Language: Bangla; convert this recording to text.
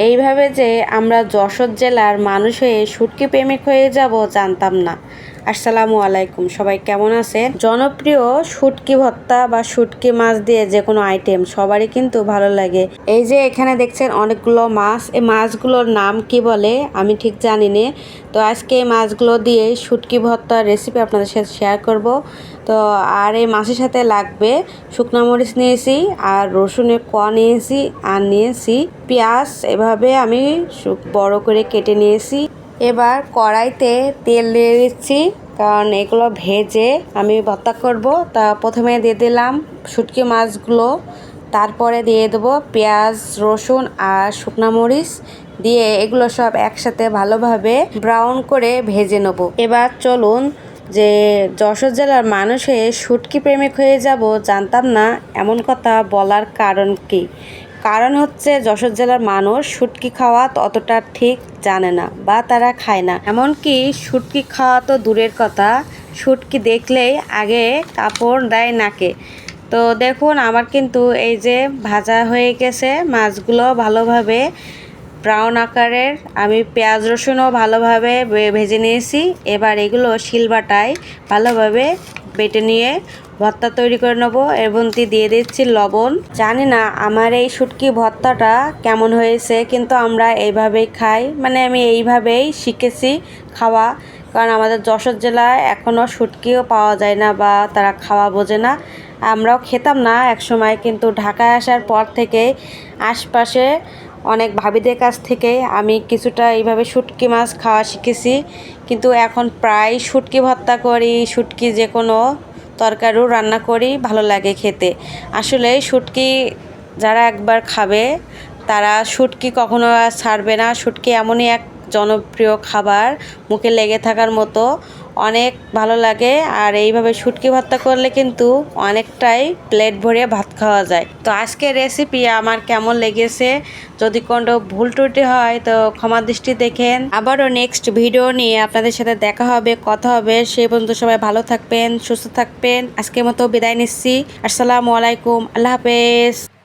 এইভাবে যে আমরা যশোর জেলার মানুষ হয়ে শুটকি প্রেমিক হয়ে যাব জানতাম না। আসসালামু আলাইকুম, সবাই কেমন আছেন? জনপ্রিয় শুটকি ভর্তা বা শুটকি মাছ দিয়ে যে কোনো আইটেম সবারই কিন্তু ভালো লাগে। এই যে এখানে দেখছেন অনেকগুলো মাছ, এই মাছগুলোর নাম কি বলে আমি ঠিক জানি না তো আজকে এই মাছগুলো দিয়ে শুটকি ভর্তার রেসিপি আপনাদের সাথে শেয়ার করব। তো আর এই মাছের সাথে লাগবে শুকনো মরিচ নিয়েছি, আর রসুনের ক নিয়েছি, আর নিয়েছি পেঁয়াজ। এভাবে আমি বড় করে কেটে নিয়েছি। এবার কড়াইতে তেল দিয়ে দিচ্ছি, কারণ এগুলো ভেজে আমি ভর্তা করব। তা প্রথমে দিয়ে দিলাম শুটকি মাছগুলো, তারপরে দিয়ে দেবো পেঁয়াজ, রসুন আর শুকনো মরিচ। দিয়ে এগুলো সব একসাথে ভালোভাবে ব্রাউন করে ভেজে নেব। এবার চলুন যে যশোর জেলার মানুষ শুটকি প্রেমিক হয়ে যাব, জানতাম না এমন কথা বলার কারণ কি। কারণ হচ্ছে যশোর জেলার মানুষ শুটকি খাওয়া অতটা ঠিক জানে না বা তারা খায় না। এমনকি শুটকি খাওয়া তো দূরের কথা, শুটকি দেখলেই আগে কাপড় দেয় নাকে। তো দেখুন, আমার কিন্তু এই যে ভাজা হয়ে গেছে, মাছগুলো ভালোভাবে ব্রাউন আকারের, আমি পেঁয়াজ রসুনও ভালোভাবে ভেজে নিয়েছি। এবার এগুলো শিলবাটায় ভালোভাবে বেটে নিয়ে ভর্তা তৈরি করে নেব। মধ্যে দিয়ে দিচ্ছি লবণ। জানি না আমার এই শুটকি ভর্তাটা কেমন হয়েছে, কিন্তু আমরা এইভাবেই খাই। মানে আমি এইভাবেই শিখেছি খাওয়া। কারণ আমাদের যশোর জেলায় এখনও শুটকিও পাওয়া যায় না বা তারা খাওয়া বোঝে না। আমরাও খেতাম না একসময়, কিন্তু ঢাকায় আসার পর থেকে আশপাশে অনেক ভাবিদের কাছ থেকে আমি কিছুটা এইভাবে শুটকি মাছ খাওয়া শিখেছি। কিন্তু এখন প্রায় শুটকি ভর্তা করি, শুটকি যে কোনো তরকারিও রান্না করি, ভালো লাগে খেতে। আসলে শুটকি যারা একবার খাবে, তারা শুটকি কখনো আর ছাড়বে না। শুটকি এমনই এক জনপ্রিয় খাবার, মুখে লেগে থাকার মতো। অনেক ভালো লাগে আর এইভাবে শুটকি ভর্তা করলে কিন্তু অনেকটাই প্লেট ভরে ভাত খাওয়া যায়। তো আজকের রেসিপি আমার কেমন লেগেছে যদি কোনো ভুল ত্রুটি হয় তো ক্ষমা দৃষ্টি দেখেন। আবারও নেক্সট ভিডিও নিয়ে আপনাদের সাথে দেখা হবে, কথা হবে। সেই পর্যন্ত সবাই ভালো থাকবেন, সুস্থ থাকবেন। আজকের মতো বিদায় নিচ্ছি। আসসালামু আলাইকুম, আল্লাহ হাফেজ।